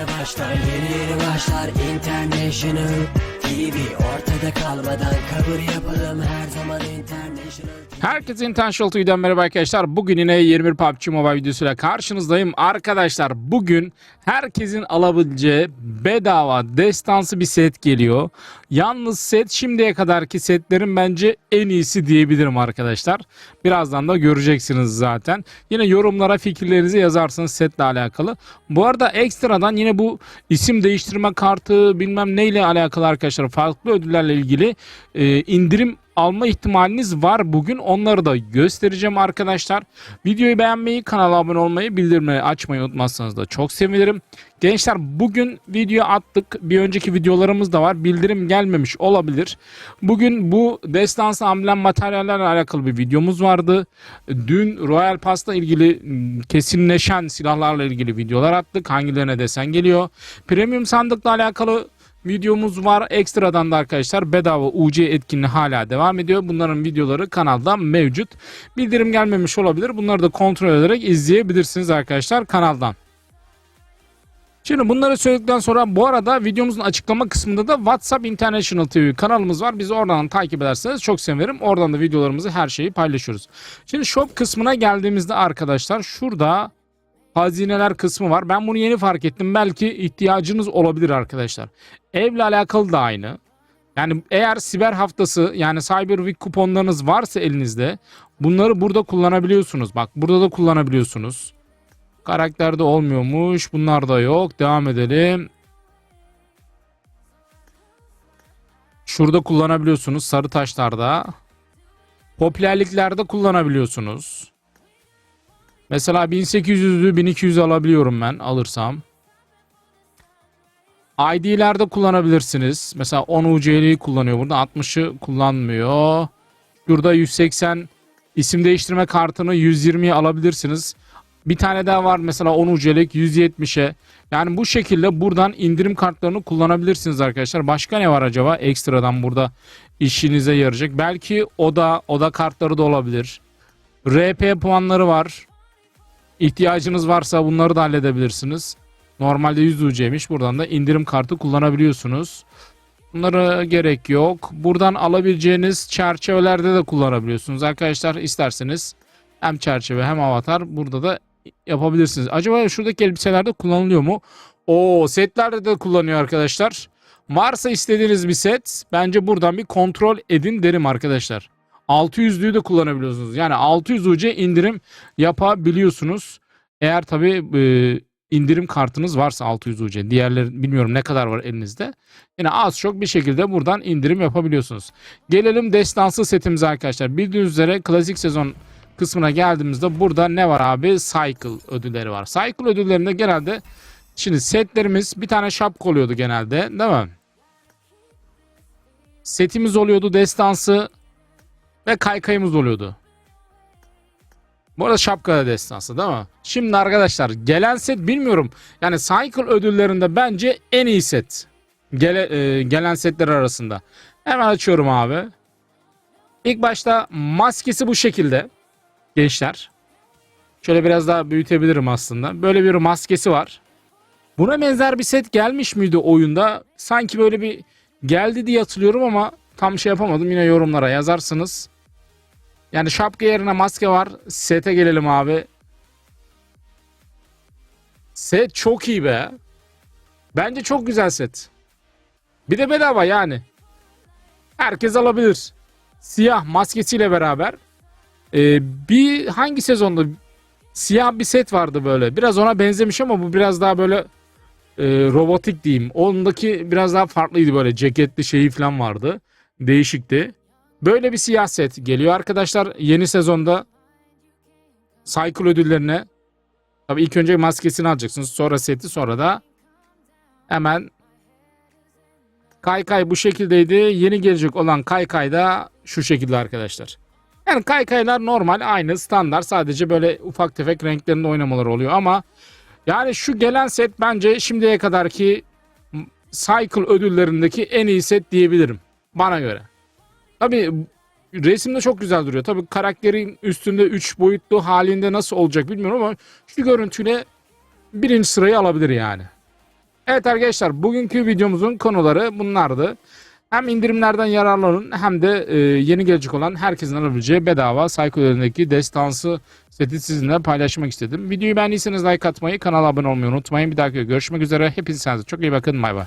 yeni başlar Yeni yeni başlar. International TV Ortada kalmadan kabul yapalım Her zaman International Herkese Intentional TV'den merhaba arkadaşlar. Bugün yine 21 PUBG Mobile videosuyla karşınızdayım. Arkadaşlar bugün herkesin alabileceği bedava destansı bir set geliyor. Yalnız set şimdiye kadarki setlerin bence en iyisi diyebilirim arkadaşlar. Birazdan da göreceksiniz zaten. Yine yorumlara fikirlerinizi yazarsınız setle alakalı. Bu arada ekstradan yine bu isim değiştirme kartı bilmem neyle alakalı arkadaşlar farklı ödüllerle ilgili e, indirim alma ihtimaliniz var bugün. Onları da göstereceğim arkadaşlar. Videoyu beğenmeyi, kanala abone olmayı, bildirimleri açmayı unutmazsanız da çok sevinirim. Gençler bugün video attık. Bir önceki videolarımız da var. Bildirim gelmemiş olabilir. Bugün bu destansı amblem materyallerle alakalı bir videomuz vardı. Dün Royal Pass'la ilgili m, kesinleşen silahlarla ilgili videolar attık. Hangilerine desen geliyor. Premium sandıkla alakalı videomuz var. Ekstradan da arkadaşlar bedava UC etkinliği hala devam ediyor. Bunların videoları kanalda mevcut. Bildirim gelmemiş olabilir. Bunları da kontrol ederek izleyebilirsiniz arkadaşlar kanaldan. Şimdi bunları söyledikten sonra bu arada videomuzun açıklama kısmında da WhatsApp International TV kanalımız var. Bizi oradan takip ederseniz çok sevinirim. Oradan da videolarımızı her şeyi paylaşıyoruz. Şimdi shop kısmına geldiğimizde arkadaşlar şurada hazineler kısmı var. Ben bunu yeni fark ettim. Belki ihtiyacınız olabilir arkadaşlar. Evle alakalı da aynı. Yani eğer siber haftası yani Cyber Week kuponlarınız varsa elinizde bunları burada kullanabiliyorsunuz. Bak burada da kullanabiliyorsunuz. Karakterde olmuyormuş. Bunlar da yok. Devam edelim. Şurada kullanabiliyorsunuz. Sarı taşlarda. Popülerliklerde kullanabiliyorsunuz. Mesela 1800'ü 1200 alabiliyorum ben alırsam. ID'lerde kullanabilirsiniz. Mesela 10 UC'liyi kullanıyor burada. 60'ı kullanmıyor. Şurada 180 isim değiştirme kartını 120'ye alabilirsiniz. Bir tane daha var mesela 10 UC'lik 170'e. Yani bu şekilde buradan indirim kartlarını kullanabilirsiniz arkadaşlar. Başka ne var acaba ekstradan burada işinize yarayacak? Belki oda oda kartları da olabilir. RP puanları var. İhtiyacınız varsa bunları da halledebilirsiniz. Normalde 100 UC'ymiş. Buradan da indirim kartı kullanabiliyorsunuz. Bunlara gerek yok. Buradan alabileceğiniz çerçevelerde de kullanabiliyorsunuz. Arkadaşlar isterseniz hem çerçeve hem avatar burada da yapabilirsiniz. Acaba şuradaki elbiselerde kullanılıyor mu? O setlerde de kullanıyor arkadaşlar. Varsa istediğiniz bir set bence buradan bir kontrol edin derim arkadaşlar. 600'lüğü de kullanabiliyorsunuz. Yani 600 UC indirim yapabiliyorsunuz. Eğer tabi indirim kartınız varsa 600 UC. Diğerleri bilmiyorum ne kadar var elinizde. Yine az çok bir şekilde buradan indirim yapabiliyorsunuz. Gelelim destansı setimize arkadaşlar. Bildiğiniz üzere klasik sezon kısmına geldiğimizde burada ne var abi? Cycle ödülleri var. Cycle ödüllerinde genelde şimdi setlerimiz bir tane şapka oluyordu genelde değil mi? Setimiz oluyordu destansı ve kaykayımız oluyordu. Bu arada şapka da destansı değil mi? Şimdi arkadaşlar gelen set bilmiyorum. Yani Cycle ödüllerinde bence en iyi set. Gele, e, gelen setler arasında. Hemen açıyorum abi. İlk başta maskesi bu şekilde. Gençler. Şöyle biraz daha büyütebilirim aslında. Böyle bir maskesi var. Buna benzer bir set gelmiş miydi oyunda? Sanki böyle bir geldi diye hatırlıyorum ama tam şey yapamadım. Yine yorumlara yazarsınız. Yani şapka yerine maske var. Sete gelelim abi. Set çok iyi be. Bence çok güzel set. Bir de bedava yani. Herkes alabilir. Siyah maskesiyle beraber. Ee, bir hangi sezonda siyah bir set vardı böyle. Biraz ona benzemiş ama bu biraz daha böyle e, robotik diyeyim. Ondaki biraz daha farklıydı böyle ceketli şeyi falan vardı. Değişikti. Böyle bir siyah set geliyor arkadaşlar yeni sezonda. Cycle ödüllerine. Tabii ilk önce maskesini alacaksınız. Sonra seti sonra da hemen Kaykay bu şekildeydi. Yeni gelecek olan Kaykay da şu şekilde arkadaşlar. Yani kaykaylar normal aynı standart sadece böyle ufak tefek renklerinde oynamaları oluyor ama yani şu gelen set bence şimdiye kadarki Cycle ödüllerindeki en iyi set diyebilirim bana göre. Tabii resimde çok güzel duruyor. Tabii karakterin üstünde 3 boyutlu halinde nasıl olacak bilmiyorum ama şu görüntüyle birinci sırayı alabilir yani. Evet arkadaşlar bugünkü videomuzun konuları bunlardı. Hem indirimlerden yararlanın hem de e, yeni gelecek olan herkesin alabileceği bedava Psycho'larındaki destansı seti sizinle paylaşmak istedim. Videoyu beğendiyseniz like atmayı, kanala abone olmayı unutmayın. Bir dahaki görüşmek üzere. Hepinize çok iyi bakın. Bay bay.